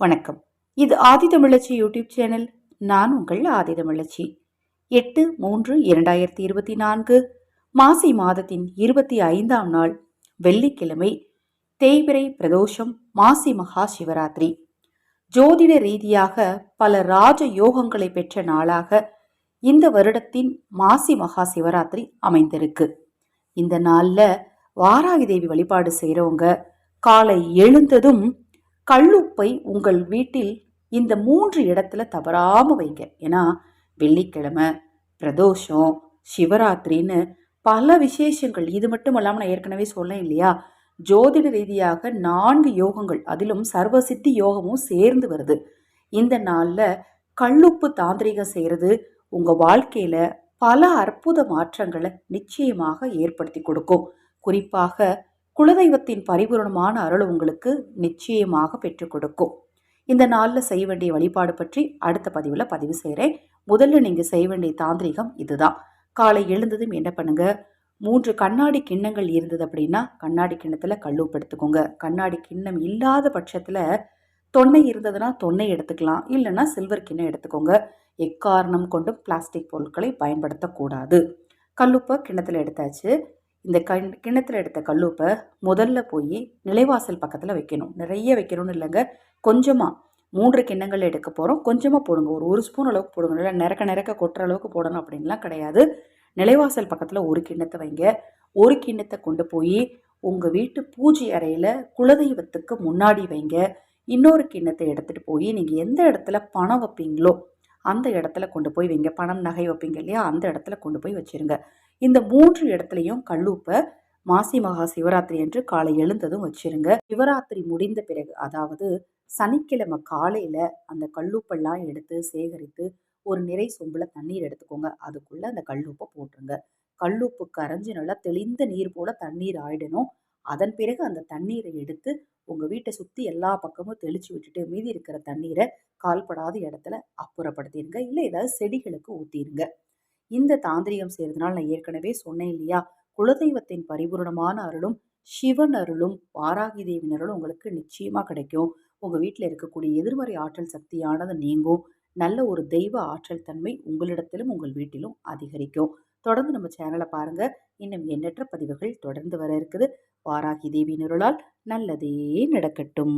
வணக்கம். இது ஆதிதமிழச்சி YouTube channel. நான் உங்கள் ஆதிதமிழச்சி எட்டு மூன்று இரண்டாயிரத்தி இருபத்தி நான்கு மாசி மாதத்தின் இருபத்தி ஐந்தாம் நாள் வெள்ளிக்கிழமை தேய்பிரை பிரதோஷம் மாசி மகா சிவராத்திரி. ஜோதிட ரீதியாக பல ராஜ யோகங்களை பெற்ற நாளாக இந்த வருடத்தின் மாசி மகா சிவராத்திரி அமைந்திருக்கு. இந்த நாளில் வாராகி தேவி வழிபாடு செய்கிறவங்க காலை எழுந்ததும் கல்லுப்பை உங்கள் வீட்டில் இந்த மூன்று இடத்துல தவறாமல் வைங்க. ஏன்னா வெள்ளிக்கிழமை பிரதோஷம் சிவராத்திரின்னு பல விசேஷங்கள் இது மட்டும் இல்லாமல் நான் ஏற்கனவே சொன்னேன் இல்லையா? ஜோதிட ரீதியாக நான்கு யோகங்கள் அதிலும் சர்வசித்தி யோகமும் சேர்ந்து வருது. இந்த நாளில் கல்லுப்பு தாந்திரிகம் செய்கிறது உங்கள் வாழ்க்கையில் பல அற்புத மாற்றங்களை நிச்சயமாக ஏற்படுத்தி கொடுக்கும். குறிப்பாக குலதெய்வத்தின் பரிபூரணமான அருள் உங்களுக்கு நிச்சயமாக பெற்றுக் கொடுக்கும். இந்த நாளில் செய்ய வேண்டிய வழிபாடு பற்றி அடுத்த பதிவில் பதிவு செய்கிறேன் முதல்ல நீங்கள் செய்ய வேண்டிய தாந்திரிகம் இதுதான். காலை எழுந்ததும் என்ன பண்ணுங்க? மூன்று கண்ணாடி கிண்ணங்கள் இருந்தது அப்படின்னா கண்ணாடி கிண்ணத்தில் கல்லுப்பு எடுத்துக்கோங்க கண்ணாடி கிண்ணம் இல்லாத பட்சத்தில் தொன்னை இருந்ததுன்னா தொன்னை எடுத்துக்கலாம். இல்லைன்னா சில்வர் கிண்ணம் எடுத்துக்கோங்க. எக்காரணம் கொண்டும் பிளாஸ்டிக் பொருட்களை பயன்படுத்தக்கூடாது. கல்லுப்பை கிண்ணத்தில் எடுத்தாச்சு. இந்த கண் கிண்ணத்தில் எடுத்த கல்லுப்பை முதல்ல போய் நிலைவாசல் பக்கத்தில் வைக்கணும். நிறைய வைக்கணும்னு இல்லைங்க. கொஞ்சமாக மூன்று கிண்ணங்கள் எடுக்க போகிறோம் கொஞ்சமாக போடுங்க. ஒரு ஒரு ஸ்பூன் அளவுக்கு போடுங்க. இல்லை நிறக்க நிறக்க கொட்டுற அளவுக்கு போடணும் அப்படின்லாம் கிடையாது. நிலைவாசல் பக்கத்தில் ஒரு கிண்ணத்தை வைங்க. ஒரு கிண்ணத்தை கொண்டு போய் உங்கள் வீட்டு பூஜை அறையில் குலதெய்வத்துக்கு முன்னாடி வைங்க. இன்னொரு கிண்ணத்தை எடுத்துகிட்டு போய் நீங்கள் எந்த இடத்துல பணம் வைப்பீங்களோ அந்த இடத்துல கொண்டு போய் வைங்க. பணம் நகை வைப்பீங்க இல்லையா? அந்த இடத்துல கொண்டு போய் வச்சுருங்க. இந்த மூன்று இடத்துலையும் கல்லூப்பை மாசி மகா சிவராத்திரி என்று காலை எழுந்ததும் வச்சிருங்க. சிவராத்திரி முடிந்த பிறகு அதாவது சனிக்கிழமை காலையில் அந்த கல்லூப்பெல்லாம் எடுத்து சேகரித்து ஒரு நிறை சொம்பில் தண்ணீர் எடுத்துக்கோங்க. அதுக்குள்ளே அந்த கல்லுப்பை போட்டுருங்க. கல்லுப்பு கரைஞ்சி நல்லா தெளிந்த நீர் போல தண்ணீர் ஆயிடணும். அதன் பிறகு அந்த தண்ணீரை எடுத்து உங்கள் வீட்டை சுற்றி எல்லா பக்கமும் தெளித்து விட்டுட்டு மீதி இருக்கிற தண்ணீரை கால்படாத இடத்துல அப்புறப்படுத்திடுங்க இல்லை ஏதாவது செடிகளுக்கு ஊற்றிடுங்க இந்த தாந்திரிகம் செய்கிறதுனால நான் ஏற்கனவே சொன்னேன் இல்லையா? குலதெய்வத்தின் பரிபூர்ணமான அருளும் சிவன் அருளும் வாராகி தேவின் அருளும் உங்களுக்கு நிச்சயமாக கிடைக்கும். உங்கள் வீட்டில் இருக்கக்கூடிய எதிர்மறை ஆற்றல் சக்தியானது நீங்கும். நல்ல ஒரு தெய்வ ஆற்றல் தன்மை உங்களிடத்திலும் உங்கள் வீட்டிலும் அதிகரிக்கும். தொடர்ந்து நம்ம சேனலை பாருங்க. இன்னும் எண்ணற்ற பதிவுகள் தொடர்ந்து வர இருக்குது. வாராகி தேவி நிருளால் நல்லதே நடக்கட்டும்.